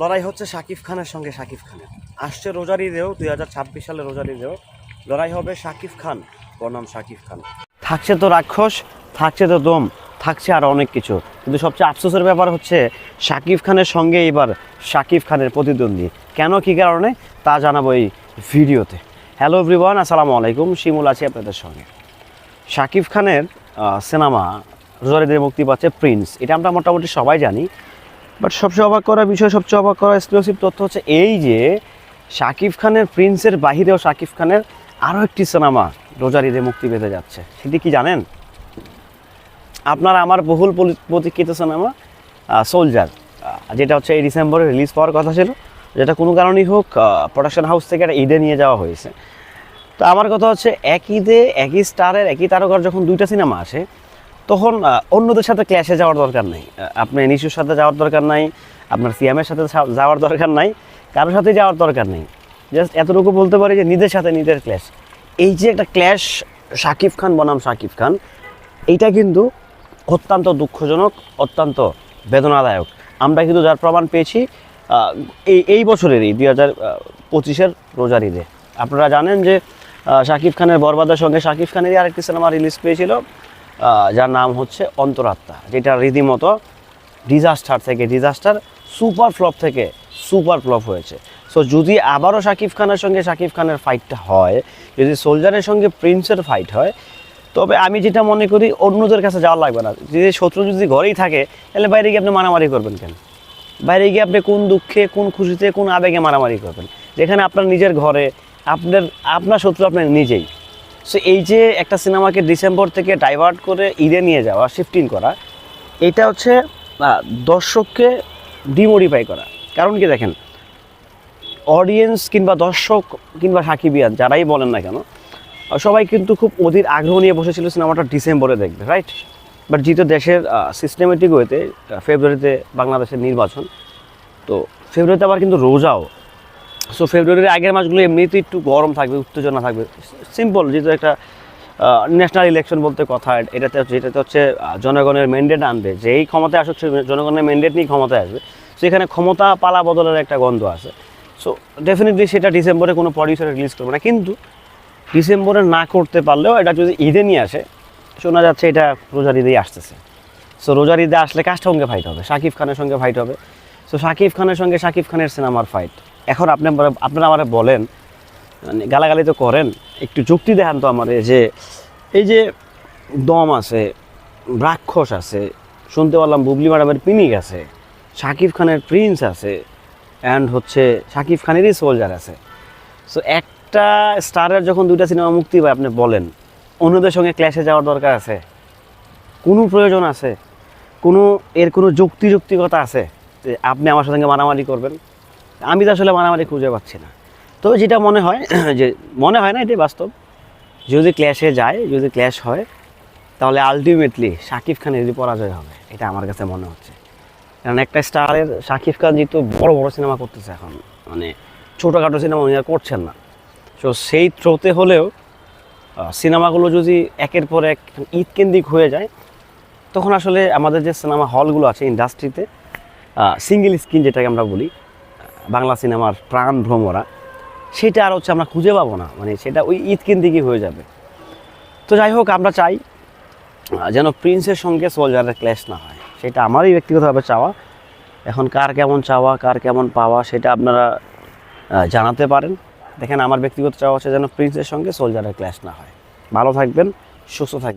লড়াই হচ্ছে শাকিব খানের সঙ্গে শাকিব খানের। আসছে রোজার ঈদেও দুই হাজার ছাব্বিশ সালে রোজার ঈদেও লড়াই হবে শাকিব খান, বনাম শাকিব খান। থাকছে তো রাক্ষস, থাকছে তো দম, থাকছে আর অনেক কিছু। কিন্তু সবচেয়ে আফসোসের ব্যাপার হচ্ছে শাকিব খানের সঙ্গে এবার শাকিব খানের প্রতিদ্বন্দ্বী। কেন, কী কারণে? তা জানাব এই ভিডিওতে। হ্যালো এভরিওয়ান, আসসালামু আলাইকুম। শিমুল আছি আপনাদের সঙ্গে। শাকিব খানের সিনেমা রোজারিদের মুক্তি পাচ্ছে প্রিন্স। এটা আমরা মোটামুটি সবাই জানি। বাট সবচেয়ে অবাক করার বিষয়, সবচেয়ে অবাক করা এক্সক্লুসিভ তথ্য হচ্ছে এই যে, শাকিব খানের প্রিন্সের বাহিরেও শাকিব খানের আরও একটি সিনেমা রোজার ঈদে মুক্তি পেতে যাচ্ছে। সেটি কি জানেন? আপনার আমার বহুল প্রতীক্ষিত সিনেমা সোলজার যেটা হচ্ছে এই ডিসেম্বরে রিলিজ পাওয়ার কথা ছিল। যেটা কোনো কারণেই হোক প্রোডাকশন হাউস থেকে একটা ঈদে নিয়ে যাওয়া হয়েছে। তো আমার কথা হচ্ছে এক ঈদে, একই স্টারের একই তারকার যখন দুইটা সিনেমা আসে তখন অন্যদের সাথে ক্ল্যাশে যাওয়ার দরকার নেই। আহ, আপনার নিশুর সাথে যাওয়ার দরকার নাই আপনার সিএমের সাথে যাওয়ার দরকার নাই কারোর সাথে যাওয়ার দরকার নেই। জাস্ট এতটুকু বলতে পারি যে নিজের সাথে নিজের ক্ল্যাশ এই যে একটা ক্ল্যাশ শাকিব খান বনাম শাকিব খান এইটা কিন্তু অত্যন্ত দুঃখজনক অত্যন্ত বেদনাদায়ক। আমরা কিন্তু যার প্রমাণ পেয়েছি এই এই বছরেরই দুই হাজার পঁচিশের রোজার ঈদে। আপনারা জানেন যে শাকিব খানের বরবাদের সঙ্গে শাকিব খানেরই আরেকটি সিনেমা রিলিজ পেয়েছিল যার নাম হচ্ছে অন্তরাত্মা, যেটা রীতিমতো ডিজাস্টার থেকে ডিজাস্টার সুপার ফ্লপ থেকে সুপার ফ্লপ হয়েছে। সো যদি আবারও শাকিব খানের সঙ্গে শাকিব খানের ফাইটটা হয়, যদি সোলজারের সঙ্গে প্রিন্সের ফাইট হয়, তবে আমি যেটা মনে করি, অন্যদের কাছে যাওয়া লাগবে না। যদি শত্রু যদি ঘরেই থাকে, তাহলে বাইরে গিয়ে আপনি মারামারি করবেন কেন? বাইরে গিয়ে আপনি কোন দুঃখে, কোন খুশিতে, কোন আবেগে মারামারি করবেন? যেখানে আপনার নিজের ঘরে, আপনার আপনার শত্রু আপনার নিজেই। সো এই যে একটা সিনেমাকে ডিসেম্বর থেকে ডাইভার্ট করে ঈদে নিয়ে যাওয়া শিফটিং করা, এটা হচ্ছে দর্শককে ডিমোডিফাই করা। কারণ কি দেখেন অডিয়েন্স কিংবা দর্শক কিংবা সাকিবিয়ান, যারাই বলেন না কেন সবাই কিন্তু খুব অধীর আগ্রহ নিয়ে বসেছিল সিনেমাটা ডিসেম্বরে দেখবে রাইট বাট যেহেতু দেশের সিস্টেমেটিক ওয়েতে ফেব্রুয়ারিতে বাংলাদেশের নির্বাচন, তো ফেব্রুয়ারিতে আবার কিন্তু রোজাও। সো ফেব্রুয়ারির আগের মাসগুলো এমনিতেই একটু গরম থাকবে, উত্তেজনা থাকবে। সিম্পল যেহেতু একটা ন্যাশনাল ইলেকশন বলতে কথা, এটাতে এটাতে হচ্ছে জনগণের ম্যান্ডেট আনবে। যেই ক্ষমতায় আসুক, সে জনগণের ম্যান্ডেট নিয়ে ক্ষমতায় আসবে। সেখানে ক্ষমতা পালা বদলের একটা গন্ধ আছে। সো ডেফিনেটলি সেটা ডিসেম্বরে কোনো প্রডিউসার রিলিজ করবে না। কিন্তু ডিসেম্বরে না করতে পারলেও এটা যদি ঈদে নিয়ে আসে, শোনা যাচ্ছে এটা রোজার ঈদেই আসতেছে। সো রোজার ঈদে আসলে কার সঙ্গে ফাইট হবে? শাকিব খানের সঙ্গে ফাইট হবে। সো শাকিব খানের সঙ্গে শাকিব খানের সিনেমার ফাইট এখন আপনি আপনারা আমার বলেন মানে গালাগালি তো করেন, একটু যুক্তি দেখান তো আমার যে এই যে দম আছে, রাক্ষস আছে, শুনতে পারলাম বুবলি ম্যাডামের পিনিক আছে, শাকিব খানের প্রিন্স আছে অ্যান্ড হচ্ছে শাকিব খানেরই সোলজার আছে। সো একটা স্টারের যখন দুইটা সিনেমা মুক্তি পায়, আপনি বলেন, অন্যদের সঙ্গে ক্ল্যাশে যাওয়ার দরকার আছে? কোনো প্রয়োজন আছে? কোনো এর কোনো যুক্তিযুক্তিকতা আছে? যে আপনি আমার সঙ্গে মারামারি করবেন? আমি তো আসলে মারামারি খুঁজে পাচ্ছি না। তো যেটা মনে হয়, যে মনে হয় না এটাই বাস্তব, যদি ক্ল্যাশে যায়, যদি ক্ল্যাশ হয়, তাহলে আলটিমেটলি শাকিব যদি পরাজয় হবে, এটা আমার কাছে মনে হচ্ছে। কারণ একটা স্টারের শাকিব খান যেহেতু বড় বড় সিনেমা করতেছে এখন মানে ছোটোখাটো সিনেমা উনি আর করছেন না। তো সেই থ্রোতে হলেও সিনেমাগুলো যদি একের পর এক ঈদকেন্দ্রিক হয়ে যায়, তখন আসলে আমাদের যে সিনেমা হলগুলো আছে ইন্ডাস্ট্রিতে সিঙ্গেল স্ক্রিন যেটাকে আমরা বলি বাংলা সিনেমার প্রাণ ভ্রমরা, সেটা আর হচ্ছে আমরা খুঁজে পাবো না। মানে সেটা ওই ঈদ কেন্দ্রিকই হয়ে যাবে। তো যাই হোক, আমরা চাই যেন প্রিন্সের সঙ্গে সোলজারের ক্ল্যাশ না হয়। সেটা আমারই ব্যক্তিগতভাবে চাওয়া। এখন কার কেমন চাওয়া, কার কেমন পাওয়া, সেটা আপনারা জানাতে পারেন। দেখেন, আমার ব্যক্তিগত চাওয়া হচ্ছে যেন প্রিন্সের সঙ্গে সোলজারের ক্ল্যাশ না হয়। ভালো থাকবেন, সুস্থ থাকবেন।